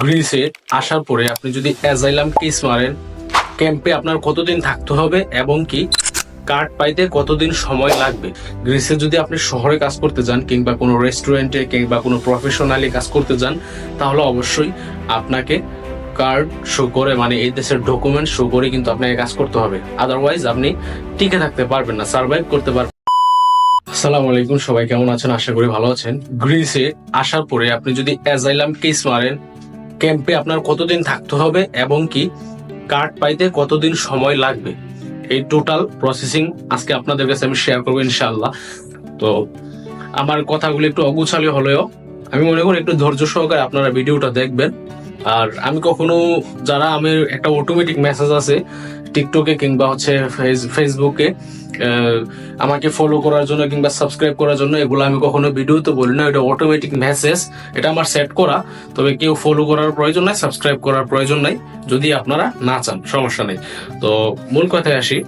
গ্রিসে আসার পরে আপনি যদি অ্যাজাইলাম কেস মারেন, ক্যাম্পে আপনার কতদিন থাকতে হবে এবং কি কার্ড পাইতে কতদিন সময় লাগবে? গ্রিসে যদি আপনি শহরে কাজ করতে যান কিংবা কোনো রেস্টুরেন্টে কিংবা কোনো প্রফেশনালি কাজ করতে যান, তাহলে অবশ্যই আপনাকে কার্ড শো করে মানে এই দেশের ডকুমেন্ট শো করে কিন্তু আপনাকে কাজ করতে হবে। আদারওয়াইজ আপনি টিকে থাকতে পারবেন না, সার্ভাইভ করতে পারবেন আসসালামু আলাইকুম, সবাই কেমন আছেন? আশা করি ভালো আছেন। গ্রিসে আসার পরে আপনি যদি অ্যাজাইলাম কেস মারেন ক্যাম্পে আপনার কতদিন থাকতে হবে এবং কি কার্ড পাইতে কতদিন সময় লাগবে? এই টোটাল প্রসেসিং আজকে আপনাদের কাছে আমি শেয়ার করব ইনশাল্লাহ তো আমার কথাগুলো একটু অগুছালি হলেও আমি মনে করি একটু ধৈর্য সহকারে আপনারা ভিডিওটা দেখবেন। আর আমি কখনো যারা আমি একটা অটোমেটিক মেসেজ আছে টিকটকে কিংবা হচ্ছে ফেস- ফেসবুকে আমাকে ফলো করার জন্য কিংবা সাবস্ক্রাইব করার জন্য এগুলো আমি কখনো ভিডিওতে বলি না, এটা অটোমেটিক মেসেজ এটা আমার সেট করা। তবে কেউ ফলো করার প্রয়োজন নাই সাবস্ক্রাইব করার প্রয়োজন নাই, যদি আপনারা না চান, সমস্যা নেই। তো মূল কথায় আসি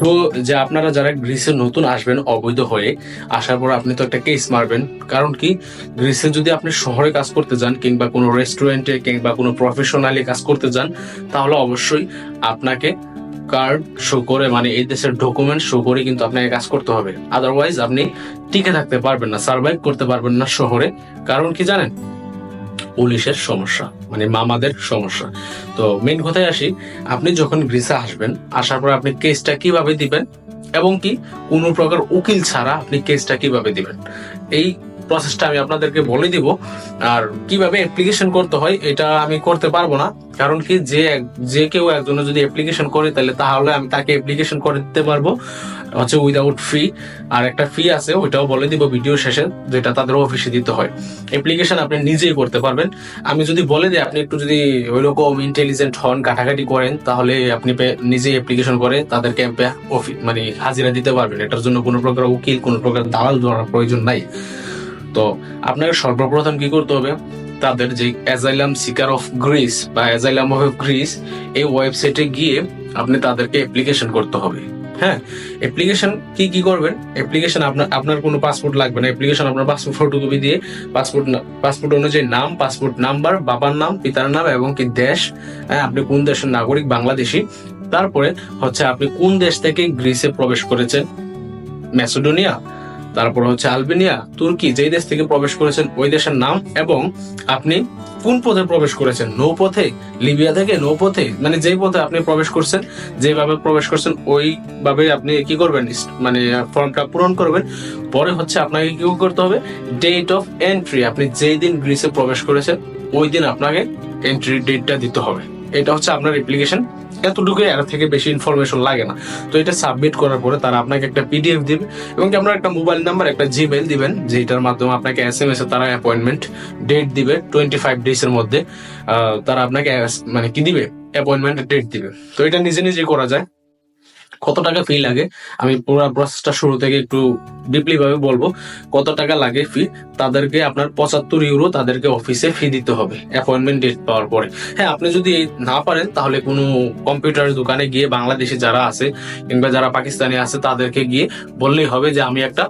তো যে আপনারা যারা গ্রিসে নতুন আসবেন, অবৈধ হয়ে, আসার পর আপনি তো একটা কেস মারবেন। কারণ কি? গ্রিসে যদি আপনি শহরে কাজ করতে যান কিংবা কোনো রেস্টুরেন্টে কিংবা কোনো প্রফেশনালি কাজ করতে যান, তাহলে অবশ্যই আপনাকে কার্ড শো করে মানে এই দেশের ডকুমেন্ট শো করে কিন্তু আপনাকে কাজ করতে হবে। আদারওয়াইজ আপনি টিকে থাকতে পারবেন না সার্ভাইভ করতে পারবেন না শহরে। কারণ কি জানেন? পুলিশের সমস্যা মানে মামাদের সমস্যা। তো মেন কথায় আসি, আপনি যখন গ্রিসে আসবেন, আসার পর আপনি কেসটা কীভাবে দিবেন এবং কি কোনো প্রকার উকিল ছাড়া আপনি কেসটা কীভাবে দিবেন? এই প্রসেসটা আমি আপনাদেরকে বলে দিব। আর কীভাবে অ্যাপ্লিকেশন করতে হয়, এটা আমি করতে পারব না। কারণ কি, যে যে কেউ একজন যদি অ্যাপ্লিকেশন করে, তাহলে তাহলে আমি তাকে অ্যাপ্লিকেশন করে দিতে পারব। হচ্ছে উইদাউট ফি আর একটা ফি আছে, ওইটাও বলে দিব ভিডিও শেষে, যেটা তাদের অফিসে দিতে হয়। অ্যাপ্লিকেশন আপনি নিজেই করতে পারবেন। আমি যদি বলে দিই, আপনি একটু যদি ওইরকম ইন্টেলিজেন্ট হন কাটাকাটি করেন, তাহলে আপনি নিজেই অ্যাপ্লিকেশন করে তাদের ক্যাম্পে মানে হাজিরা দিতে পারবেন। এটার জন্য কোনো প্রকার উকিল, কোনো প্রকার দালাল ধরার প্রয়োজন নাই। তো আপনাকে সর্বপ্রথম কি করতে হবে? তাদের যে অ্যাজাইলাম সিকার অফ গ্রিস বা অ্যাজাইলাম অফ গ্রিস এই ওয়েবসাইটে গিয়ে আপনি তাদেরকে অ্যাপ্লিকেশন করতে হবে। হ্যাঁ? অ্যাপ্লিকেশন কি কি করবেন? অ্যাপ্লিকেশন আপনার আপনার কোনো পাসপোর্ট লাগবে না। অ্যাপ্লিকেশন আপনার পাসপোর্ট ফটোকপি দিয়ে পাসপোর্ট পাসপোর্ট অনুযায়ী নাম পাসপোর্ট নাম্বার বাবার নাম, পিতার নাম এবং কি দেশ হ্যাঁ আপনি কোন দেশের নাগরিক, বাংলাদেশি। তারপরে হচ্ছে আপনি কোন দেশ থেকে গ্রিসে প্রবেশ করেছেন? ম্যাসেডোনিয়া তারপর হচ্ছে আলবেনিয়া, তুর্কি, যেই দেশ থেকে প্রবেশ করেছেন ওই দেশের নাম, এবং আপনি কোন পথে প্রবেশ করেছেন? নৌপথে? লিবিয়া থেকে নৌপথে? মানে যেই পথে আপনি প্রবেশ করছেন, যেভাবে প্রবেশ করছেন, ওইভাবে আপনি কি করবেন? মানে ফর্মটা পূরণ করবেন। পরে হচ্ছে আপনাকে কি করতে হবে? ডেট অফ এন্ট্রি আপনি যেই দিন গ্রিসে প্রবেশ করেছেন, ওই দিন আপনাকে এন্ট্রি ডেটটা দিতে হবে। এটা হচ্ছে আপনার অ্যাপ্লিকেশন এতটুকুই এর থেকে বেশি ইনফরমেশন লাগে না। তো এটা সাবমিট করার পরে তারা আপনাকে একটা পিডিএফ দিবে এবং কি আপনার একটা মোবাইল নাম্বার একটা জিমেল দিবেন যেটার মাধ্যমে আপনাকে এস এম এস এ তারা অ্যাপয়েন্টমেন্ট ডেট দিবে টোয়েন্টি ফাইভ ডেজ এর মধ্যে। তারা আপনাকে মানে কি দিবে? অ্যাপয়েন্টমেন্ট ডেট দিবে। তো এটা নিজে নিজে করা যায়। কত টাকা ফি লাগে? আমি পুরো প্রসেসটা শুরু থেকে একটু ডিপলি ভাবে বলব। কত টাকা লাগে ফি তাদেরকে আপনার পঁচাত্তর ইউরো তাদেরকে অফিসে ফি দিতে হবে অ্যাপয়েন্টমেন্ট ডেট পাওয়ার পরে। হ্যাঁ আপনি যদি না পারেন, তাহলে কোনো কম্পিউটার দোকানে গিয়ে বাংলাদেশে যারা আছে কিংবা যারা পাকিস্তানি আছে, তাদেরকে গিয়ে বললেই হবে যে আমি একটা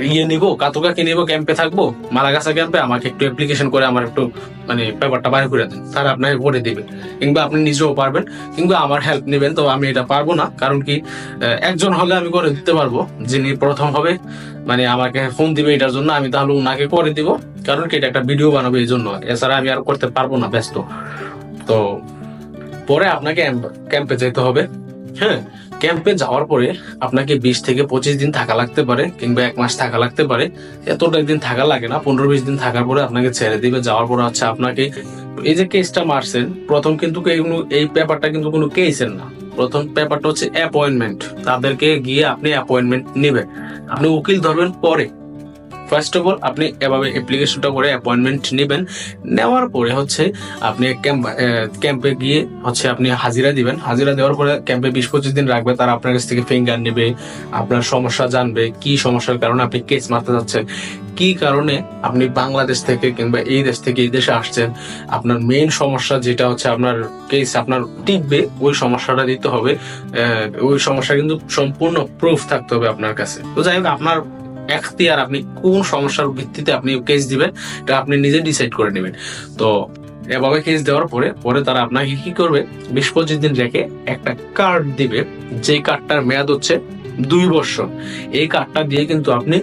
ইয়ে নিব, কাতুকাকে নিব ক্যাম্পে থাকব, মালাগাছা ক্যাম্পে আমাকে একটু অ্যাপ্লিকেশন করে আমার একটু মানে পেপারটা বাইরে করে দেন। তারা আপনাকে করে দিবে। কিংবা আপনি নিজেও পারবেন, কিংবা আমার হেল্প নেবেন, তো আমি এটা পারব না। কারণ কি একজন হলে আমি করে দিতে পারব, যিনি প্রথম হবে মানে আমাকে ফোন দিবে এটার জন্য, আমি তাহলে ওনাকে করে দিব। কারণ কি, এটা একটা ভিডিও বানাবে এই জন্য। এছাড়া আমি আর করতে পারব না, ব্যস্ত। তো, পরে আপনাকে ক্যাম্পে যেতে হবে। হ্যাঁ? ক্যাম্পে যাওয়ার পরে আপনাকে বিশ থেকে পঁচিশ দিন থাকা লাগতে পারে কিংবা এক মাস থাকা লাগতে পারে। এতটা একদিন থাকা লাগে না, পনেরো বিশ দিন থাকার পরে আপনাকে ছেড়ে দিবে, যাওয়ার পরে হচ্ছে আপনাকে এই যে কেসটা মারছেন, প্রথম কিন্তু এই পেপারটা কিন্তু কোনো কেসের না। প্রথম পেপারটা হচ্ছে অ্যাপয়েন্টমেন্ট তাদেরকে গিয়ে আপনি অ্যাপয়েন্টমেন্ট নেবেন। আপনি উকিল ধরবেন পরে। ফার্স্ট অফ অল আপনি এভাবে অ্যাপ্লিকেশনটা করে অ্যাপয়েন্টমেন্ট নেবেন। নেওয়ার পরে হচ্ছে আপনি ক্যাম্প ক্যাম্পে গিয়ে হচ্ছে আপনি হাজিরা দিবেন। হাজিরা দেওয়ার পরে ক্যাম্পে বিশ পঁচিশ দিন রাখবে, তারা আপনার কাছ থেকে ফিঙ্গার নেবে, আপনার সমস্যা জানবে, কি সমস্যার কারণে আপনি কেস মারতে যাচ্ছেন, কি কারণে আপনি বাংলাদেশ থেকে কিংবা এই দেশ থেকে এই দেশে আসছেন, আপনার মেইন সমস্যা যেটা হচ্ছে আপনার কেস আপনার টিকবে, ওই সমস্যাটা দিতে হবে। ওই সমস্যা কিন্তু সম্পূর্ণ প্রুফ থাকতে হবে আপনার কাছে। তো যাই হোক, আপনার এখতিয়ার আপনি কোন সমস্যার ভিত্তিতে আপনি কেস দিবেন, এটা আপনি নিজে ডিসাইড করে নেবেন। তো এভাবে কেস দেওয়ার পরে পরে তারা আপনাকে কি করবে? বিশ পঁচিশ দিন রেখে একটা কার্ড দিবে যে কার্ডটার মেয়াদ হচ্ছে দুই বছর। এই কার্ডটা দিয়ে কিন্তু আপনি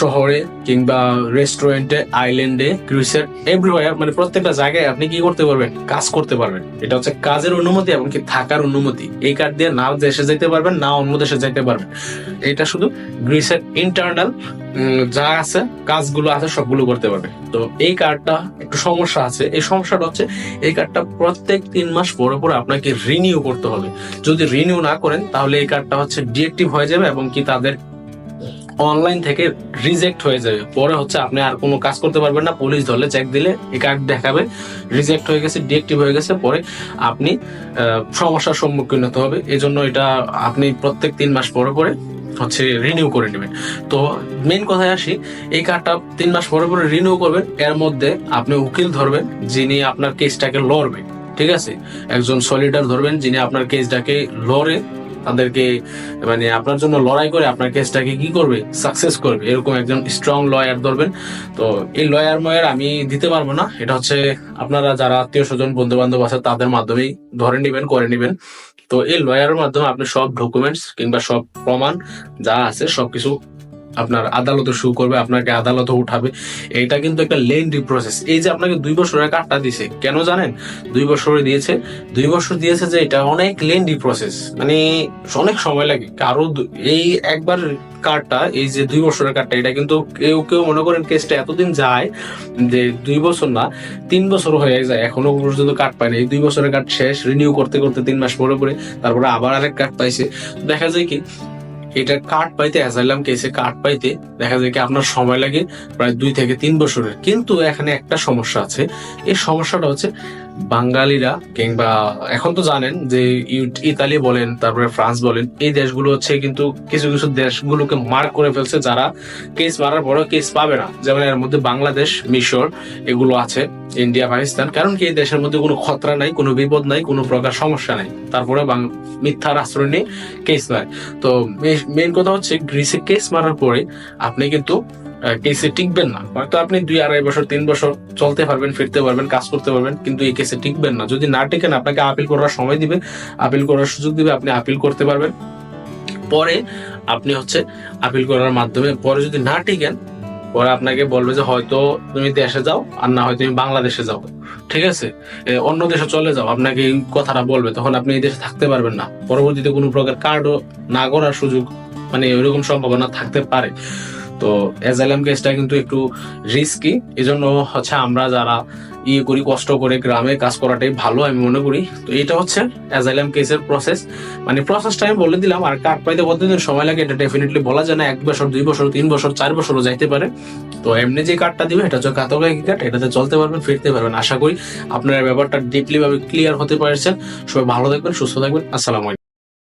শহরে কিংবা রেস্টুরেন্টে আইল্যান্ডে ক্রুইসের এভরিওয়ার মানে প্রত্যেকটা জায়গায় আপনি কি করতে পারবেন? কাজ করতে পারবেন। এটা হচ্ছে কাজের অনুমতি এবং কি থাকার অনুমতি। এই কার্ড দিয়ে না দেশে যেতে পারবেন, না অন্য দেশে যেতে পারবেন। এটা শুধু গ্রিসের ইন্টারনাল যা আছে, কাজগুলো আছে, সবগুলো করতে পারবে। তো এই কার্ডটা একটু সমস্যা আছে। এই সমস্যাটা হচ্ছে, এই কার্ডটা প্রত্যেক তিন মাস পরে পরে আপনাকে রিনিউ করতে হবে। যদি রিনিউ না করেন, তাহলে এই কার্ডটা হচ্ছে ডিএক্টিভ হয়ে যাবে এবং কি তাদের অনলাইন থেকে রিজেক্ট হয়ে যাবে। পরে হচ্ছে আপনি আর কোনো কাজ করতে পারবেন না। পুলিশ ধরলে চেক দিলে এই কার্ড দেখাবে। রিজেক্ট হয়ে গেছে ডিএক্টিভ হয়ে গেছে। পরে আপনি সমস্যার সম্মুখীন হতে হবে। এই জন্য এটা আপনি প্রত্যেক তিন মাস পরে পরে হচ্ছে রিনিউ করে নেবেন। তো মেন কথায় আসি, এই কার্ডটা তিন মাস পরে পরে রিনিউ করবেন। এর মধ্যে আপনি উকিল ধরবেন, যিনি আপনার কেসটাকে লড়বে। ঠিক আছে? একজন সলিডার ধরবেন, যিনি আপনার কেসটাকে লড়ে তাদেরকে মানে আপনার জন্য লড়াই করে আপনার কেসটাকে কি করবে? সাকসেস করবে। এরকম একজন স্ট্রং লয়ার ধরবেন। তো এই লয়ার ময়ার আমি দিতে পারব না। এটা হচ্ছে আপনারা যারা আত্মীয় স্বজন বন্ধু বান্ধব আছে, তাদের মাধ্যমেই ধরে নেবেন, করে নেবেন। তো এই লয়ারের মাধ্যমে আপনি সব ডকুমেন্টস কিংবা সব প্রমাণ যা আছে, সবকিছু আপনার আদালতে শু করবে, আপনাকে আদালতে উঠাবে। এটা কিন্তু একটা লেন্ডি প্রসেস এই যে আপনাকে দুই বছরের কার্ডটা দিছে, কেন জানেন? দুই বছরে দিয়েছে। দুই বছর দিয়েছে যে এটা অনেক লেন্ডি প্রসেস মানে অনেক সময় লাগে। কারও এই একবার কার্ডটা, এই যে দুই বছরের কার্ডটা, এটা কিন্তু কেউ কেউ মনে করেন কেসটা এতদিন যায় যে দুই বছর না, তিন বছর হয়ে যায়। এখনও পর্যন্ত কার্ড পায়নি। এই দুই বছরের কার্ড শেষ রিনিউ করতে করতে তিন মাস পরে পরে তারপরে আবার আরেক কার্ড পাইছে। দেখা যায় কি এটা কার্ড পাইতে অ্যাসাইলাম কেসে কার্ড পাইতে দেখা যায় কি আপনার সময় লাগে প্রায় দুই থেকে তিন বছরের। কিন্তু এখানে একটা সমস্যা আছে। এই সমস্যাটা হচ্ছে বাঙালিরা কিংবা এখন তো জানেন যে ইতালি বলেন, তারপরে ফ্রান্স বলেন, এই দেশগুলো হচ্ছে কিন্তু কিছু কিছু দেশগুলোকে মার্ক করে ফেলছে যারা কেস মারার পরেও কেস পাবে না। যেমন এর মধ্যে বাংলাদেশ, মিশর, এগুলো আছে, ইন্ডিয়া, পাকিস্তান। কারণ কি, এই দেশের মধ্যে কোনো খতরা নাই, কোনো বিপদ নাই, কোনো প্রকার সমস্যা নাই। তারপরে মিথ্যার আশ্রয় নিয়ে কেস মারে তো মেন কথা হচ্ছে, গ্রিসে কেস মারার পরে আপনি কিন্তু কেসে টিকবেন না। হয়তো আপনি দুই, আড়াই বছর, তিন বছর চলতে পারবেন, ফিরতে পারবেন, কাজ করতে পারবেন, কিন্তু এই কেসে টিকবেন না। যদি না টিকেন, আপনাকে আপিল করার সময় দিবে। আপিল করার সুযোগ দিবে, আপনি আপিল করতে পারবেন। পরে আপনি হচ্ছে আপিল করার মাধ্যমে, পরে যদি না টিকেন, পরে আপনাকে বলবে যে হয়তো তুমি দেশে যাও, আর না হয় তুমি বাংলাদেশে যাও। ঠিক আছে? অন্য দেশে চলে যাও, আপনাকে এই কথাটা বলবে, তখন আপনি এই দেশে থাকতে পারবেন না। পরবর্তীতে কোনো প্রকার কার্ডও না করার সুযোগ মানে ওইরকম সম্ভাবনা থাকতে পারে। তো অ্যাজাইলাম কেসটা কিন্তু একটু রিস্কি এজন্য হচ্ছে আমরা যারা ইয়ে করি, কষ্ট করে গ্রামে কাজ করাটাই ভালো, আমি মনে করি। তো এটা হচ্ছে অ্যাজাইলাম কেসের প্রসেস মানে প্রসেসটা আমি বলে দিলাম, আর কার্ড পাইতে কতদিন সময় লাগে এটা ডেফিনেটলি বলা যায় না। এক বছর, দুই বছর, তিন বছর, চার বছরও যাইতে পারে। তো এমনি যে কার্ডটা দিবে, এটা হচ্ছে কাতকাই কার্ড এটাতে চলতে পারবেন, ফিরতে পারবেন। আশা করি আপনারা ব্যাপারটা ডিপলি ভাবে ক্লিয়ার হতে পারছেন। সবাই ভালো থাকবেন, সুস্থ থাকবেন। আসসালামু আলাইকুম।